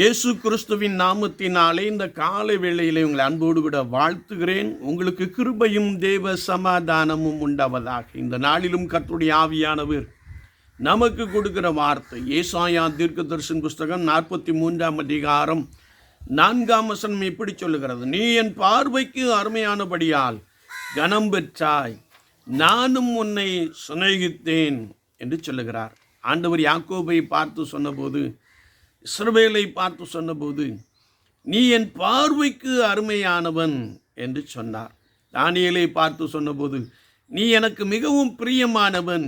இயேசு கிறிஸ்துவின் நாமத்தினாலே இந்த காலை வேளையிலே உங்களை அன்போடு கூட வாழ்த்துகிறேன். உங்களுக்கு கிருபையும் தேவ சமாதானமும் உண்டாவதாக. இந்த நாளிலும் கத்துடைய ஆவியானவர் நமக்கு கொடுக்கிற வார்த்தை ஏசாயா தீர்க்கதரிசன் புஸ்தகம் நாற்பத்தி மூன்றாம் அதிகாரம் நான்காம் வசனம் இப்படி சொல்லுகிறது. நீ என் பார்வைக்கு அருமையானபடியால் கனம் பெற்றாய். நானும் உன்னை சுனேகித்தேன் என்று சொல்லுகிறார். ஆண்டவர் யாக்கோபை பார்த்து சொன்னபோது இஸ்ரவேலை பார்த்து சொன்னபோது நீ என் பார்வைக்கு அருமையானவன் என்று சொன்னார். தானியலை பார்த்து சொன்னபோது நீ எனக்கு மிகவும் பிரியமானவன்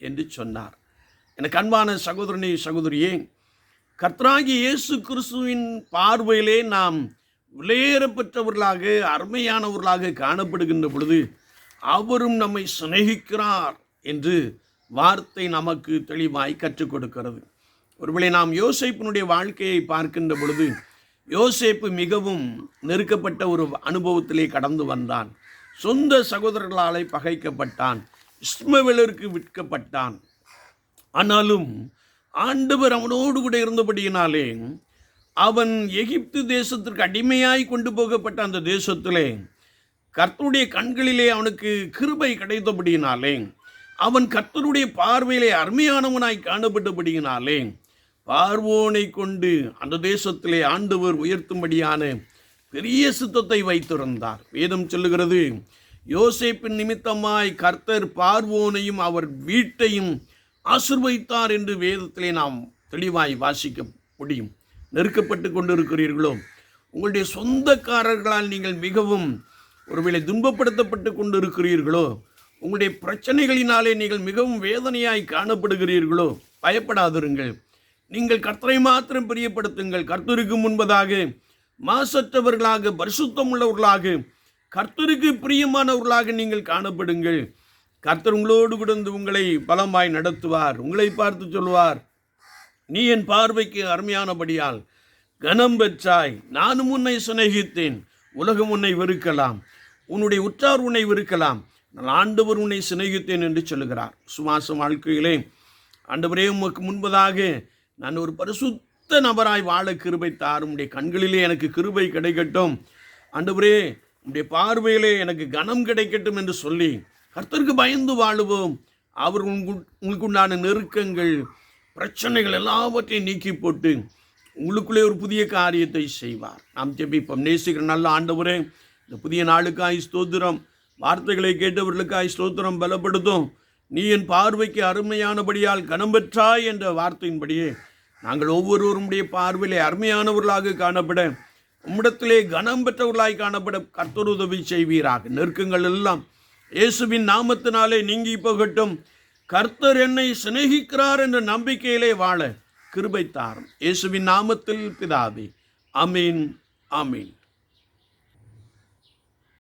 என்று சொன்னார். எனக்கு அன்பான சகோதரனே சகோதரியே கர்த்தராகி இயேசு கிறிஸ்துவின் பார்வையிலே நாம் விலையேறப்பெற்றவர்களாக அருமையானவர்களாக காணப்படுகின்ற பொழுது அவரும் நம்மை சிநேகிக்கிறார் என்று வார்த்தை நமக்கு தெளிவாய் கற்றுக் கொடுக்கிறது. ஒருவேளை நாம் யோசேப்பினுடைய வாழ்க்கையை பார்க்கின்ற பொழுது யோசேப்பு மிகவும் நெருக்கப்பட்ட ஒரு அனுபவத்திலே கடந்து வந்தான். சொந்த சகோதரர்களாலே பகைக்கப்பட்டான். இஸ்மவேலருக்கு விற்கப்பட்டான். ஆனாலும் ஆண்டவர் அவனோடு கூட இருந்தபடியினாலே அவன் எகிப்து தேசத்திற்கு அடிமையாய் கொண்டு போகப்பட்ட அந்த தேசத்திலே கர்த்தருடைய கண்களிலே அவனுக்கு கிருபை கிடைத்தபடியினாலே அவன் கர்த்தருடைய பார்வையிலே அருமையானவனாய் காணப்பட்டபடியினாலே பார்வோனை கொண்டு அந்த தேசத்திலே ஆண்டவர் உயர்த்தும்படியான பெரிய சித்தத்தை வைத்திருந்தார். வேதம் சொல்லுகிறது யோசேப்பின் நிமித்தமாய் கர்த்தர் பார்வோனையும் அவர் வீட்டையும் ஆசிர்வதித்தார் என்று வேதத்திலே நாம் தெளிவாய் வாசிக்க முடியும். நெருக்கப்பட்டு கொண்டிருக்கிறீர்களோ உங்களுடைய சொந்தக்காரர்களால் நீங்கள் மிகவும் ஒருவேளை துன்பப்படுத்தப்பட்டு கொண்டிருக்கிறீர்களோ உங்களுடைய பிரச்சனைகளினாலே நீங்கள் மிகவும் வேதனையாய் காணப்படுகிறீர்களோ பயப்படாதிருங்கள். நீங்கள் கர்த்தரை மாத்திரம் பிரியப்படுத்துங்கள். கர்த்தருக்கு முன்பதாக மாசற்றவர்களாக பரிசுத்தம் உள்ளவர்களாக கர்த்தருக்கு பிரியமானவர்களாக நீங்கள் காணப்படுங்கள். கர்த்தர் உங்களோடு கிடந்து உங்களை பலமாய் நடத்துவார் உங்களை பார்த்து சொல்வார். நீ என் பார்வைக்கு அருமையானபடியால் கனம் பெற்றாய். நானும் உன்னை சிநேகித்தேன். உலகம் உன்னை வெறுக்கலாம். உன்னுடைய உற்றார் உன்னை வெறுக்கலாம். நான் ஆண்டவர் உன்னை சிநேகித்தேன் என்று சொல்லுகிறார். சுவாச வாழ்க்கையிலே ஆண்டவரே உமக்கு முன்பதாக நான் ஒரு பரிசுத்த நபராய் வாழ கிருபை தார் உடைய கண்களிலே எனக்கு கிருபை கிடைக்கட்டும். ஆண்டவரே உடைய பார்வையிலே எனக்கு கனம் கிடைக்கட்டும் என்று சொல்லி கர்த்தருக்கு பயந்து வாழுவோம். அவர் உங்களுக்குண்டான நெருக்கங்கள் பிரச்சனைகள் எல்லாவற்றையும் நீக்கி போட்டு உங்களுக்குள்ளே ஒரு புதிய காரியத்தை செய்வார். நாம் ஜெபிப்போம். நேசிக்கிற நல்ல ஆண்டவரே இந்த புதிய நாளுக்காய் ஸ்தோத்திரம். வார்த்தைகளை கேட்டவர்களுக்காய் ஸ்தோத்திரம். பலப்படுத்தும். நீ என் பார்வைக்கு அருமையானபடியால் கனம் பெற்றாய் என்ற வார்த்தையின்படியே நாங்கள் ஒவ்வொருவருடைய பார்வையிலே அருமையானவர்களாக காணப்பட உம்மிடத்திலே கனம் பெற்றவர்களாய் காணப்பட கர்த்தர் உதவி செய்வீராக. நெருக்கங்கள் எல்லாம் இயேசுவின் நாமத்தினாலே நீங்கி போகட்டும். கர்த்தர் என்னை சிநேகிக்கிறார் என்ற நம்பிக்கையிலே வாழ கிருபை தாரும். இயேசுவின் நாமத்தில் பிதாவே அமீன் அமீன்.